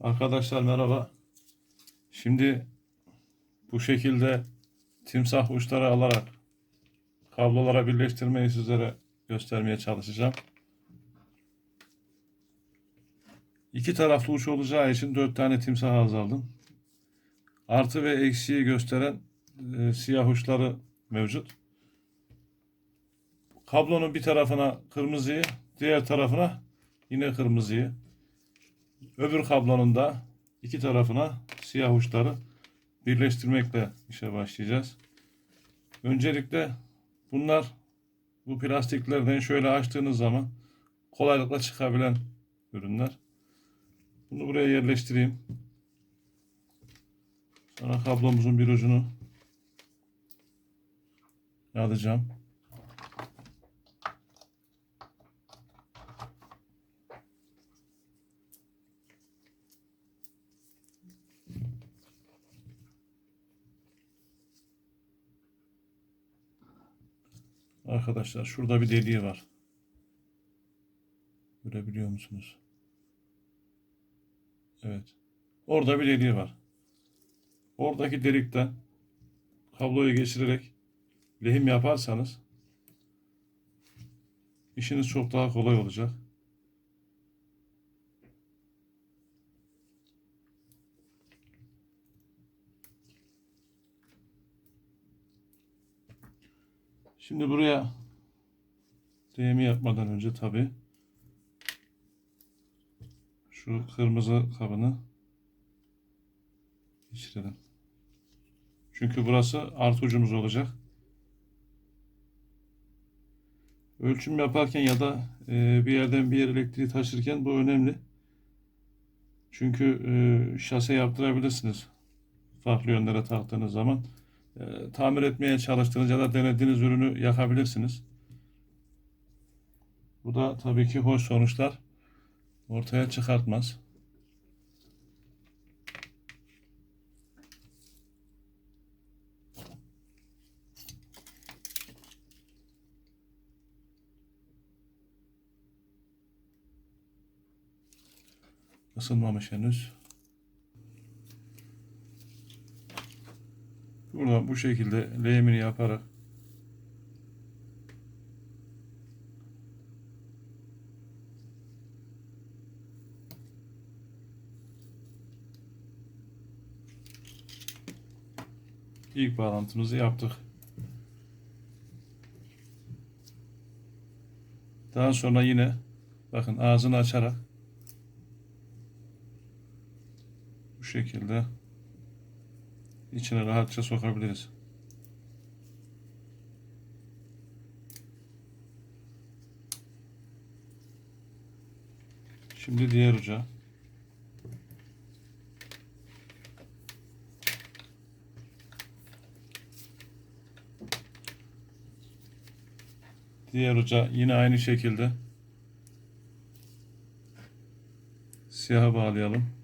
Arkadaşlar merhaba. Şimdi bu şekilde timsah uçları alarak kablolara birleştirmeyi sizlere göstermeye çalışacağım. İki taraflı uç olacağı için dört tane timsah ağız aldım. Artı ve eksiği gösteren e, siyah uçları mevcut. Kablonun bir tarafına kırmızıyı, diğer tarafına yine kırmızıyı. Öbür kablonun da iki tarafına siyah uçları birleştirmekle işe başlayacağız. Öncelikle bunlar bu plastiklerden şöyle açtığınız zaman kolaylıkla çıkabilen ürünler. Bunu buraya yerleştireyim. Sonra kablomuzun bir ucunu alacağım. Arkadaşlar şurada bir deliği var. Görebiliyor musunuz? Evet. Orada bir deliği var. Oradaki delikten kabloyu geçirerek lehim yaparsanız işiniz çok daha kolay olacak. Şimdi buraya lehimi yapmadan önce tabi şu kırmızı kabını geçirelim. Çünkü burası artı ucumuz olacak. Ölçüm yaparken ya da e, bir yerden bir yere elektriği taşırken bu önemli. Çünkü e, şase yaptırabilirsiniz. Farklı yönlere taktığınız zaman. E, tamir etmeye çalıştığınız ya da denediğiniz ürünü yakabilirsiniz. Bu da tabii ki hoş sonuçlar ortaya çıkartmaz. Isınmamış henüz. Burada bu şekilde lehimini yaparak ilk bağlantımızı yaptık. Daha sonra yine bakın ağzını açarak bu şekilde içine rahatça sokabiliriz. Şimdi diğer uca. Diğer uca yine aynı şekilde siyaha bağlayalım.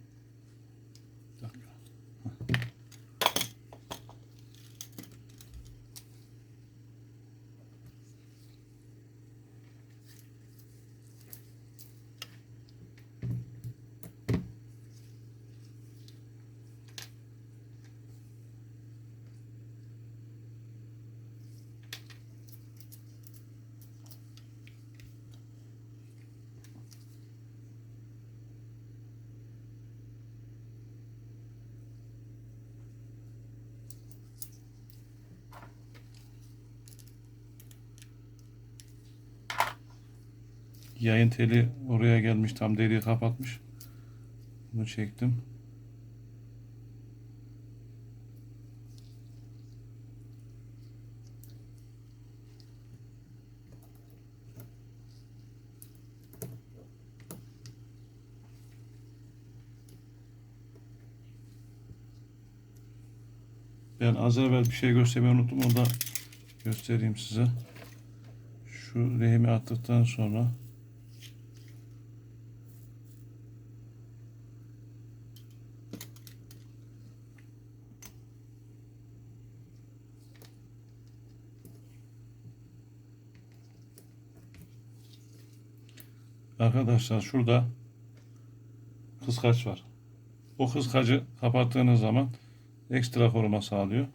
Yayın teli oraya gelmiş tam deliği kapatmış. Bunu çektim. Ben az evvel bir şey göstermeyi unuttum. Onu da göstereyim size. Şu lehimi attıktan sonra Arkadaşlar şurada kıskaç var. o kıskacı kapattığınız zaman ekstra koruma sağlıyor.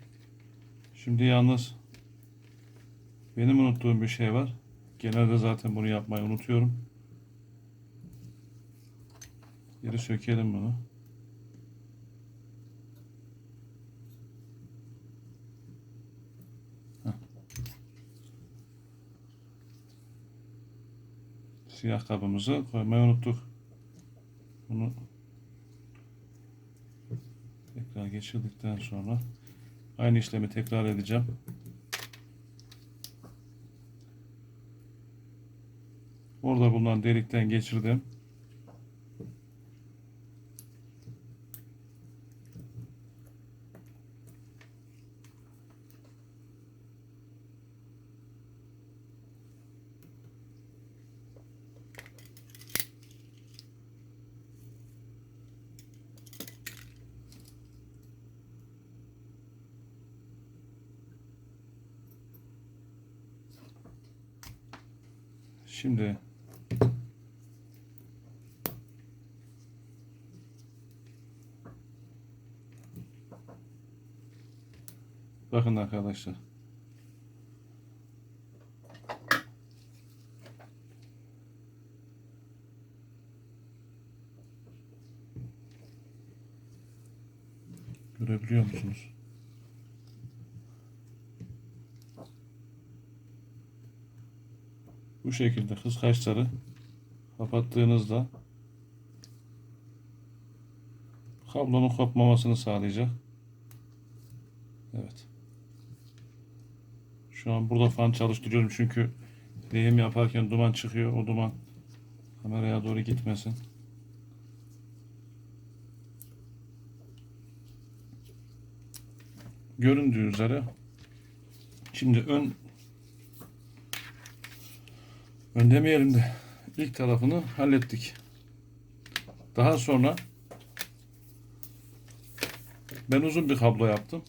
Şimdi yalnız benim unuttuğum bir şey var. Genelde zaten bunu yapmayı unutuyorum. Geri sökelim bunu. Siyah kabımızı koymayı unuttuk. Bunu tekrar geçirdikten sonra aynı işlemi tekrar edeceğim. Orada bulunan delikten geçirdim. Şimdi bakın arkadaşlar. Görebiliyor musunuz? Bu şekilde kıskaçları kapattığınızda kablonun kopmamasını sağlayacak. Evet. Şu an burada fan çalıştırıyorum çünkü lehim yaparken duman çıkıyor. O duman kameraya doğru gitmesin. Göründüğü üzere şimdi ön ön demeyelim de ilk tarafını hallettik. Daha sonra ben uzun bir kablo yaptım.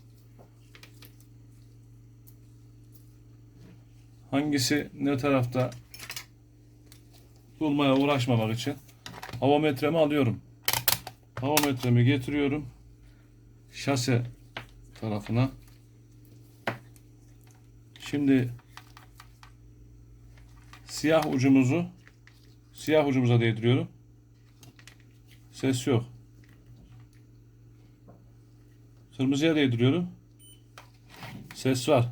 Hangisi ne tarafta bulmaya uğraşmamak için havometremi alıyorum. Havometremi getiriyorum. Şase tarafına. Şimdi siyah ucumuzu siyah ucumuza değdiriyorum. Ses yok. Kırmızıya değdiriyorum. Ses var.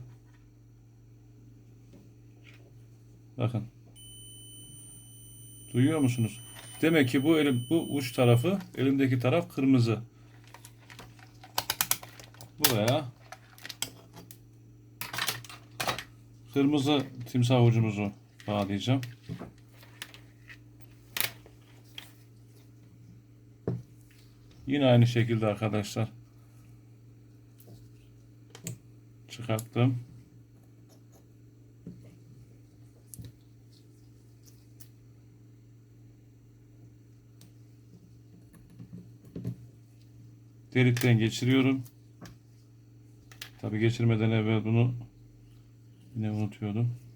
Bakın. Duyuyor musunuz? Demek ki bu elim bu uç tarafı, elimdeki taraf kırmızı. Buraya kırmızı timsah ucumuzu bağlayacağım. Yine aynı şekilde arkadaşlar. Çıkarttım. Delikten geçiriyorum. Tabi geçirmeden evvel bunu yine unutuyordum.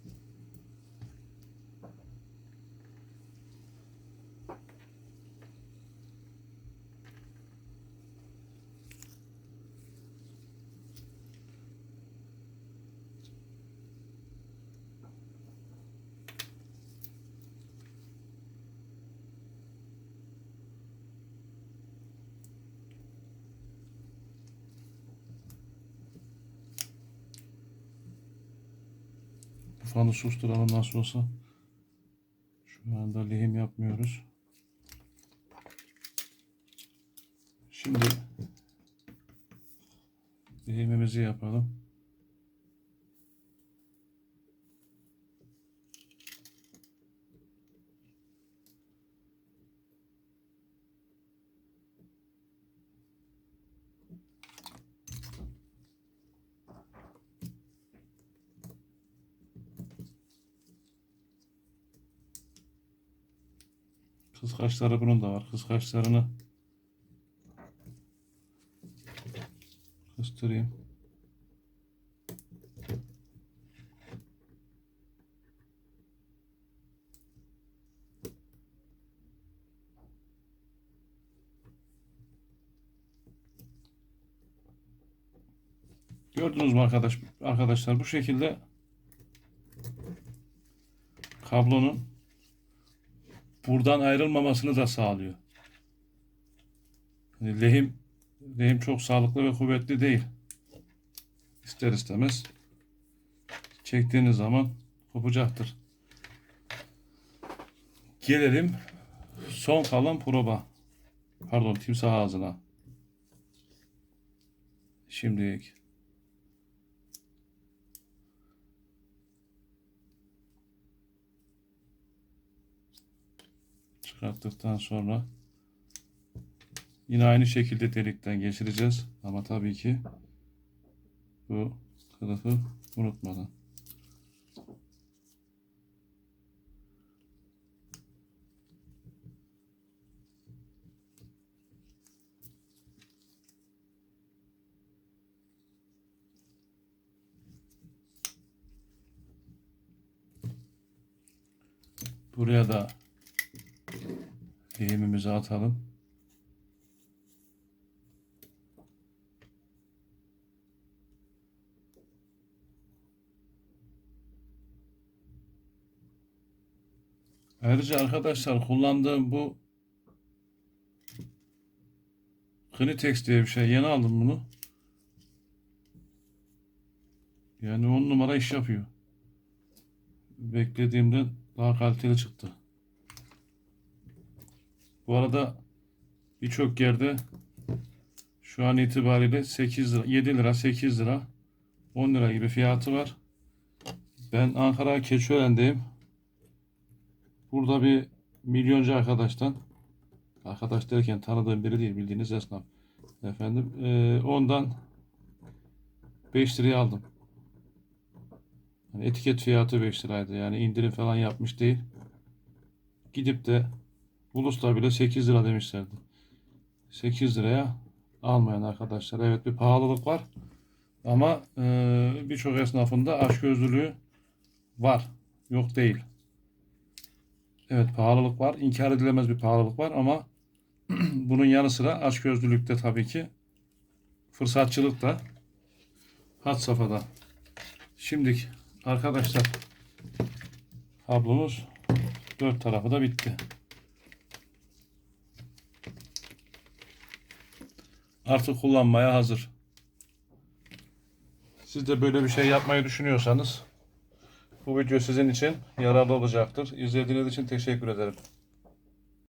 Bu fanı susturalım nasıl olsa. Şu anda lehim yapmıyoruz. Şimdi lehimimizi yapalım. Kıskaçları bunun da var. Kıskaçlarını göstereyim. Gördünüz mü arkadaş arkadaşlar bu şekilde kablonun buradan ayrılmamasını da sağlıyor. Hani lehim lehim çok sağlıklı ve kuvvetli değil. İster istemez çektiğiniz zaman kopacaktır. Gelelim son kalan proba. Pardon timsah ağzına. Şimdi çıkarttıktan sonra yine aynı şekilde delikten geçireceğiz. Ama tabii ki bu kılıfı unutmadan. Buraya da lehimimizi atalım. Ayrıca arkadaşlar kullandığım bu Klinitex diye bir şey. Yeni aldım bunu. Yani on numara iş yapıyor. Beklediğimden daha kaliteli çıktı. Bu arada birçok yerde şu an itibariyle 8 lira, 7 lira, 8 lira, 10 lira gibi fiyatı var. Ben Ankara Keçiören'deyim. Burada bir milyoncu arkadaştan, arkadaş derken tanıdığım biri değil bildiğiniz esnaf. Efendim, eee, ondan 5 liraya aldım. Yani etiket fiyatı 5 liraydı. Yani indirim falan yapmış değil. Gidip de Ulus'ta bile 8 lira demişlerdi. 8 liraya almayan arkadaşlar. Evet bir pahalılık var. Ama eee, birçok esnafında açgözlülüğü var. Yok değil. Evet pahalılık var. İnkar edilemez bir pahalılık var ama bunun yanı sıra açgözlülükte tabii ki fırsatçılık da had safhada. Şimdilik arkadaşlar kablomuz dört tarafı da bitti. Artık kullanmaya hazır. Siz de böyle bir şey yapmayı düşünüyorsanız bu video sizin için yararlı olacaktır. İzlediğiniz için teşekkür ederim.